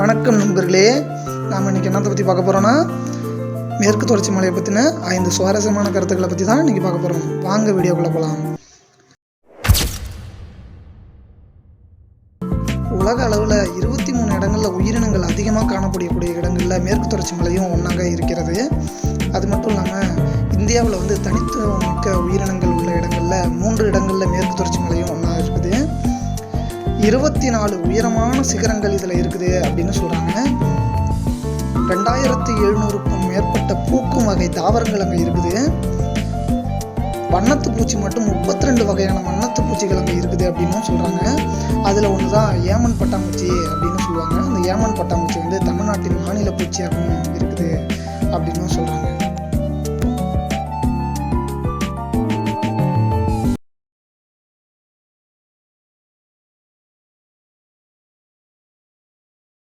வணக்கம் நண்பர்களே. நாம் இன்றைக்கி என்னத்தை பற்றி பார்க்க போகிறோன்னா மேற்கு தொடர்ச்சி மலையை பற்றின ஐந்து சுவாரஸ்யமான கருத்துக்களை பற்றி தான் இன்றைக்கி பார்க்க போகிறோம் வாங்க வீடியோக்குள்ளே போகலாம் உலக அளவில் இருபத்தி மூணு இடங்களில் உயிரினங்கள் அதிகமாக காணப்படக்கூடிய இடங்களில் மேற்கு தொடர்ச்சி மலையும் ஒன்றாக இருக்கிறது. அது மட்டும் இல்லாமல் இந்தியாவில் வந்து தனித்துவம் மிக்க உயிரினங்கள் உள்ள இடங்களில் மூன்று இடங்களில் மேற்கு தொடர்ச்சி மலை இருபத்தி நாலு உயரமான சிகரங்கள் இதில் இருக்குது அப்படின்னு சொல்கிறாங்க ரெண்டாயிரத்தி எழுநூறுக்கும் மேற்பட்ட பூக்கும் வகை தாவரங்கள் அங்கே இருக்குது. வண்ணத்து பூச்சி மட்டும் முப்பத்தி ரெண்டு வகையான வண்ணத்து பூச்சிகள் அங்கே இருக்குது அப்படின்னும் சொல்கிறாங்க அதில் ஒன்று தான் ஏமன் பட்டாம்பூச்சி அப்படின்னு சொல்லுவாங்க. அந்த ஏமன் பட்டாம்பூச்சி வந்து தமிழ்நாட்டின் மாநில பூச்சியாகவும் இருக்குது அப்படின்னும் சொல்கிறாங்க